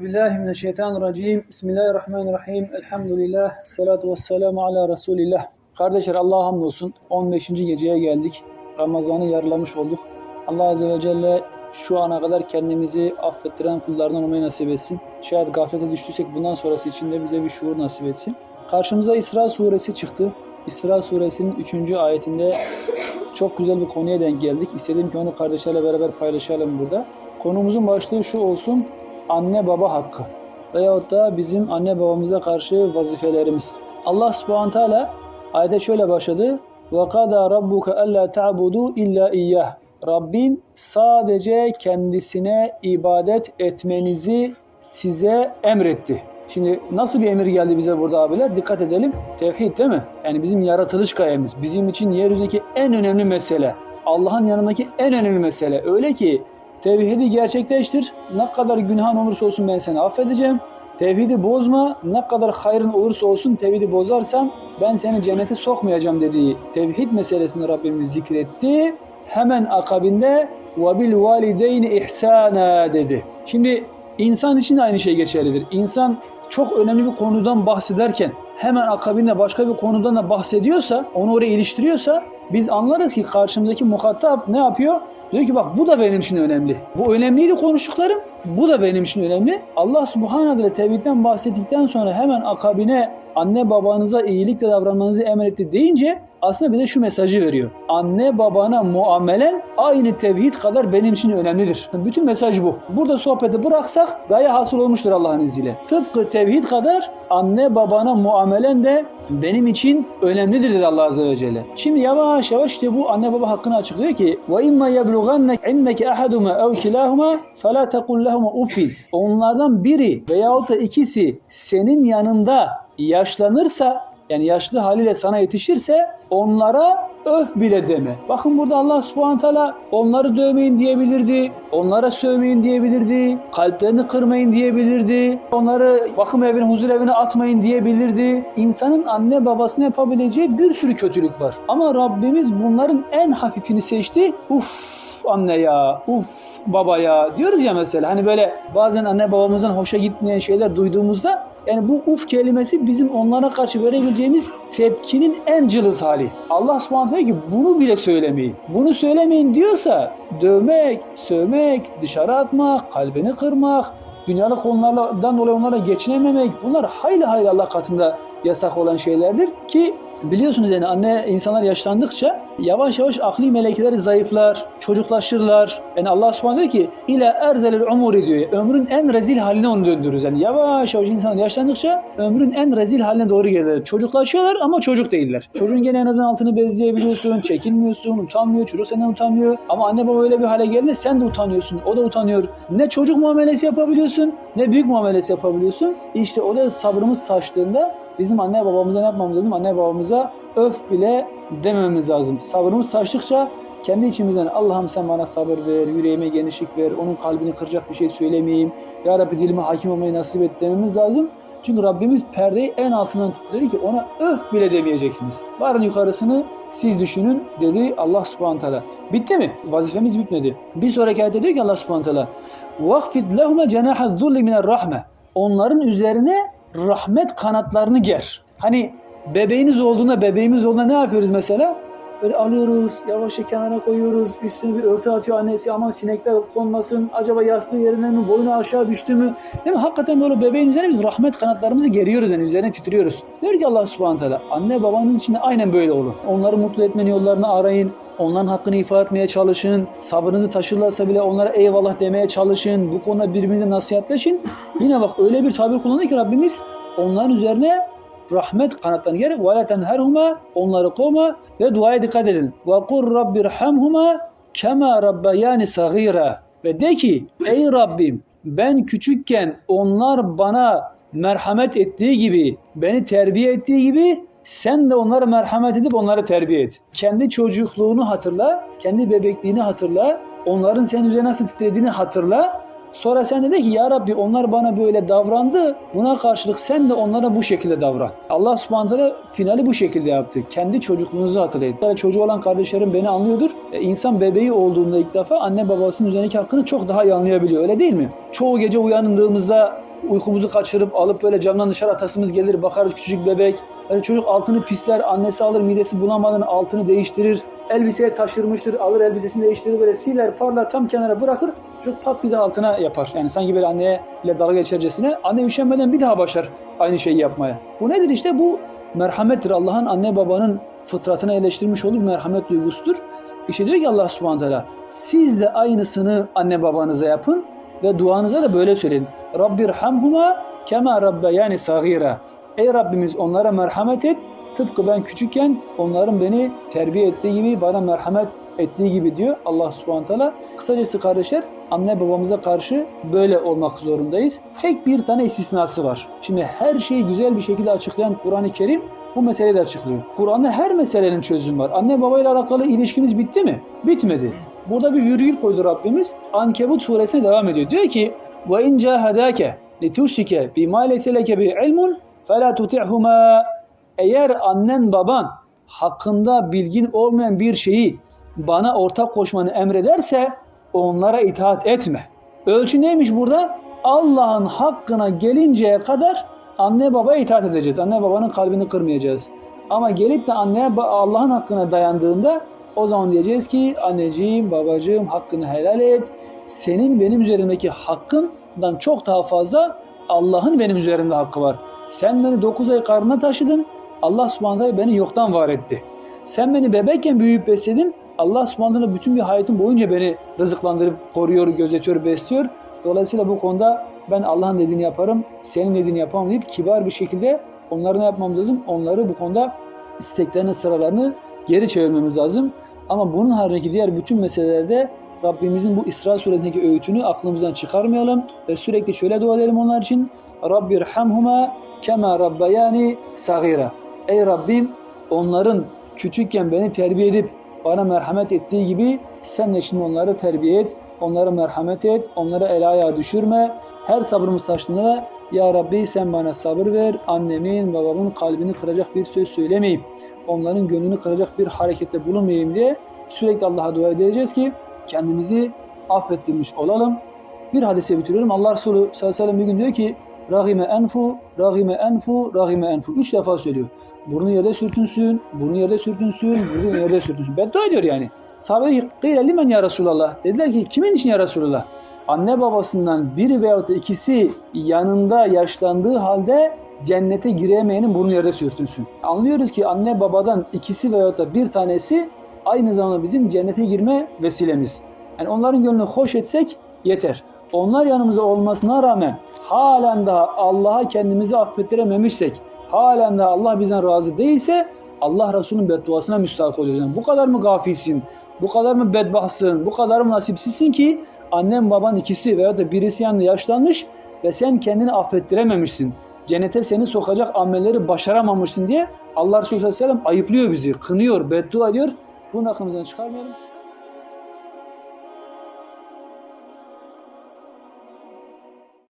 Bismillahirrahmanirrahim. Bismillahirrahmanirrahim. Elhamdülillah. Salatu vesselamu ala Resulillah. Kardeşler Allah'a hamdolsun. 15. geceye geldik. Ramazan'ı yarılamış olduk. Allah Azze ve Celle şu ana kadar kendimizi affettiren kullardan olmayı nasip etsin. Şayet gaflete düştüysek bundan sonrası için de bize bir şuur nasip etsin. Karşımıza İsra suresi çıktı. İsra suresinin 3. ayetinde çok güzel bir konuya denk geldik. İstedim ki onu kardeşlerle beraber paylaşalım burada. Konumuzun başlığı şu olsun Anne baba hakkı. Veyahut da bizim anne babamıza karşı vazifelerimiz. Allah subhanahu teala ayete şöyle başladı. وَقَدَى رَبُّكَ أَلَّا تَعْبُدُوا اِلَّا اِيَّهِ Rabbin sadece kendisine ibadet etmenizi size emretti. Şimdi nasıl bir emir geldi bize burada abiler? Dikkat edelim. Tevhid değil mi? Yani bizim yaratılış gayemiz. Bizim için yeryüzündeki en önemli mesele. Allah'ın yanındaki en önemli mesele. Öyle ki Tevhidi gerçekleştir. Ne kadar günahın olursa olsun ben seni affedeceğim. Tevhidi bozma. Ne kadar hayrın olursa olsun tevhidi bozarsan ben seni cennete sokmayacağım dediği tevhid meselesini Rabbimiz zikretti. Hemen akabinde ve bil valideyni ihsana dedi. Şimdi insan için de aynı şey geçerlidir. İnsan çok önemli bir konudan bahsederken hemen akabinde başka bir konudan da bahsediyorsa, onu oraya iliştiriyorsa biz anlarız ki karşımızdaki muhatap ne yapıyor? Diyor ki bak bu da benim için önemli. Bu önemliydi konuştuklarım. Bu da benim için önemli. Allah subhanahu teala tevhidden bahsettikten sonra hemen akabine anne babanıza iyilikle davranmanızı emretti deyince aslında bize şu mesajı veriyor. Anne babana muamelen aynı tevhid kadar benim için önemlidir. Bütün mesaj bu. Burada sohbeti bıraksak gaye hasıl olmuştur Allah'ın izniyle. Tıpkı tevhid kadar anne babana muamelen de benim için önemlidir dedi Allah Azze ve Celle. Şimdi yavaş yavaş işte bu anne baba hakkını açıklıyor ki imma yeblughanne indeke ahaduma ev kilahuma fela tekul lehuma uffin. Onlardan biri veyahut da ikisi senin yanında yaşlanırsa yani yaşlı haliyle sana yetişirse onlara öf bile deme. Bakın burada Allah subhanahu teala onları dövmeyin diyebilirdi. Onlara sövmeyin diyebilirdi. Kalplerini kırmayın diyebilirdi. Onları bakım evine, huzur evine atmayın diyebilirdi. İnsanın anne babasına yapabileceği bir sürü kötülük var. Ama Rabbimiz bunların en hafifini seçti. Uf anne ya, uf baba ya diyoruz ya mesela. Hani böyle bazen anne babamızdan hoşa gitmeyen şeyler duyduğumuzda yani bu uf kelimesi bizim onlara karşı verebileceğimiz tepkinin en cılız hali. Allah subhanahu diyor ki bunu bile söylemeyin. Bunu söylemeyin diyorsa dövmek, sövmek, dışarı atmak, kalbini kırmak, dünyalık konulardan dolayı onlara geçinememek bunlar hayli hayli Allah katında yasak olan şeylerdir ki biliyorsunuz yani anne insanlar yaşlandıkça yavaş yavaş akli melekeleri zayıflar, çocuklaşırlar. Yani Allah subhanahu diyor ki ile erzelil umuri diyor. Ömrün en rezil haline onu döndürürüz. Yani yavaş yavaş insanlar yaşlandıkça ömrün en rezil haline doğru gelirler. Çocuklaşıyorlar ama çocuk değiller. Çocuğun gene en azından altını bezleyebiliyorsun, çekinmiyorsun, utanmıyor, çocuk senden utanmıyor. Ama anne baba öyle bir hale geldiğinde sen de utanıyorsun, o da utanıyor. Ne çocuk muamelesi yapabiliyorsun, ne büyük muamelesi yapabiliyorsun. İşte o da sabrımız taştığında bizim anne babamıza ne yapmamız lazım? Anne babamıza öf bile demememiz lazım. Sabrımız taştıkça kendi içimizden Allah'ım sen bana sabır ver, yüreğime genişlik ver, onun kalbini kıracak bir şey söylemeyeyim. Ya Rabbi dilime hakim olmayı nasip et dememiz lazım. Çünkü Rabbimiz perdeyi en altından tuttu. Dedi ki ona öf bile demeyeceksiniz. Varın yukarısını siz düşünün dedi Allah subhanahu teala. Bitti mi? Vazifemiz bitmedi. Bir sonraki ayette diyor ki Allah subhanahu teala وَخْفِدْ لَهُمَ جَنَاحَ الظُّلِّ مِنَ الرَّحْمَةِ Onların üzerine rahmet kanatlarını ger. Hani bebeğiniz olduğunda, bebeğimiz olduğunda ne yapıyoruz mesela? Böyle alıyoruz, yavaşça kenara koyuyoruz, üstüne bir örtü atıyor annesi aman sinekler konmasın, acaba yastığı yerinden mi, boynu aşağı düştü mü? Değil mi? Hakikaten böyle bebeğin üzerine biz rahmet kanatlarımızı geriyoruz yani üzerine titriyoruz. Diyor ki Allah subhanahu anne babanız için de aynen böyle olun. Onları mutlu etmenin yollarını arayın, Onların hakkını ifa etmeye çalışın. Sabrınızı taşırlarsa bile onlara eyvallah demeye çalışın. Bu konuda birbirinize nasihatleşin. Yine bak öyle bir tabir kullanıyor ki Rabbimiz onların üzerine rahmet kanatlarını yer. Ve la onları kovma ve duaya dikkat edin. Ve kur rabbirhamhuma kema rabbayani sagira. Ve de ki ey Rabbim ben küçükken onlar bana merhamet ettiği gibi, beni terbiye ettiği gibi sen de onlara merhamet edip onları terbiye et. Kendi çocukluğunu hatırla, kendi bebekliğini hatırla, onların senin üzerine nasıl titrediğini hatırla. Sonra sen de de ki ya Rabbi onlar bana böyle davrandı. Buna karşılık sen de onlara bu şekilde davran. Allah subhanahu teala finali bu şekilde yaptı. Kendi çocukluğunuzu hatırlayın. Yani çocuğu olan kardeşlerim beni anlıyordur. E, insan bebeği olduğunda ilk defa anne babasının üzerindeki hakkını çok daha iyi anlayabiliyor. Öyle değil mi? Çoğu gece uyandığımızda uykumuzu kaçırıp alıp böyle camdan dışarı atasımız gelir. Bakarız küçücük bebek. Yani çocuk altını pisler. Annesi alır midesi bulamadan altını değiştirir. Elbiseye taşırmıştır. Alır elbisesini değiştirir böyle siler parlar tam kenara bırakır. Çocuk pat bir de altına yapar. Yani sanki böyle anneye ile dalga geçercesine. Anne üşenmeden bir daha başlar aynı şeyi yapmaya. Bu nedir işte bu merhamettir. Allah'ın anne babanın fıtratına eleştirmiş olduğu merhamet duygusudur. İşte diyor ki Allah subhanahu teala siz de aynısını anne babanıza yapın ve duanıza da böyle söyleyin. Rabbir hamhuma kema rabbe yani sagira. Ey Rabbimiz onlara merhamet et. Tıpkı ben küçükken onların beni terbiye ettiği gibi bana merhamet ettiği gibi diyor Allah subhanahu teala. Kısacası kardeşler anne babamıza karşı böyle olmak zorundayız. Tek bir tane istisnası var. Şimdi her şeyi güzel bir şekilde açıklayan Kur'an-ı Kerim bu meseleyi de açıklıyor. Kur'an'da her meselenin çözümü var. Anne babayla alakalı ilişkimiz bitti mi? Bitmedi. Burada bir virgül koydu Rabbimiz. Ankebut suresine devam ediyor. Diyor ki ve in cahadake lituşrike bima leyseleke bi ilmun fela tuti'huma eğer annen baban hakkında bilgin olmayan bir şeyi bana ortak koşmanı emrederse onlara itaat etme. Ölçü neymiş burada? Allah'ın hakkına gelinceye kadar anne babaya itaat edeceğiz. Anne babanın kalbini kırmayacağız. Ama gelip de anneye Allah'ın hakkına dayandığında o zaman diyeceğiz ki anneciğim, babacığım hakkını helal et. Senin benim üzerimdeki hakkından çok daha fazla Allah'ın benim üzerimde hakkı var. Sen beni 9 ay karnına taşıdın. Allah subhanahu beni yoktan var etti. Sen beni bebekken büyüyüp besledin. Allah subhanahu bütün bir hayatım boyunca beni rızıklandırıp koruyor, gözetiyor, besliyor. Dolayısıyla bu konuda ben Allah'ın dediğini yaparım, senin dediğini yapamam deyip kibar bir şekilde onları ne yapmamız lazım? Onları bu konuda isteklerini, sıralarını geri çevirmemiz lazım. Ama bunun haricindeki diğer bütün meselelerde Rabbimizin bu İsra suresindeki öğütünü aklımızdan çıkarmayalım ve sürekli şöyle dua edelim onlar için. Rabbirhamhuma kema rabbayani sagira. Ey Rabbim onların küçükken beni terbiye edip bana merhamet ettiği gibi sen de şimdi onları terbiye et, onlara merhamet et, onlara el ayağa düşürme. Her sabrımız taştığında da ya Rabbi sen bana sabır ver, annemin, babamın kalbini kıracak bir söz söylemeyeyim, onların gönlünü kıracak bir harekette bulunmayayım diye sürekli Allah'a dua edeceğiz ki kendimizi affettirmiş olalım. Bir hadise bitiriyorum. Allah Resulü sallallahu aleyhi ve sellem bir gün diyor ki Rahime enfu, rahime enfu, rahime enfu. Üç defa söylüyor. Burnu yerde sürtünsün, burnu yerde sürtünsün, burnu yerde sürtünsün. Beddua ediyor yani. Sahabe "Kıyle limen ya Resulallah. Dediler ki kimin için ya Resulallah? Anne babasından biri veyahut ikisi yanında yaşlandığı halde cennete giremeyenin burnu yerde sürtünsün. Anlıyoruz ki anne babadan ikisi veyahut da bir tanesi aynı zamanda bizim cennete girme vesilemiz. Yani onların gönlünü hoş etsek yeter. Onlar yanımızda olmasına rağmen halen daha Allah'a kendimizi affettirememişsek, halen daha Allah bizden razı değilse Allah Resulü'nün bedduasına müstahak oluyoruz. Yani bu kadar mı gafilsin, bu kadar mı bedbahtsın, bu kadar mı nasipsizsin ki annem baban ikisi veya da birisi yanında yaşlanmış ve sen kendini affettirememişsin. Cennete seni sokacak amelleri başaramamışsın diye Allah Resulü sallallahu aleyhi ve sellem ayıplıyor bizi, kınıyor, beddua ediyor. Bunu aklımızdan çıkarmayalım.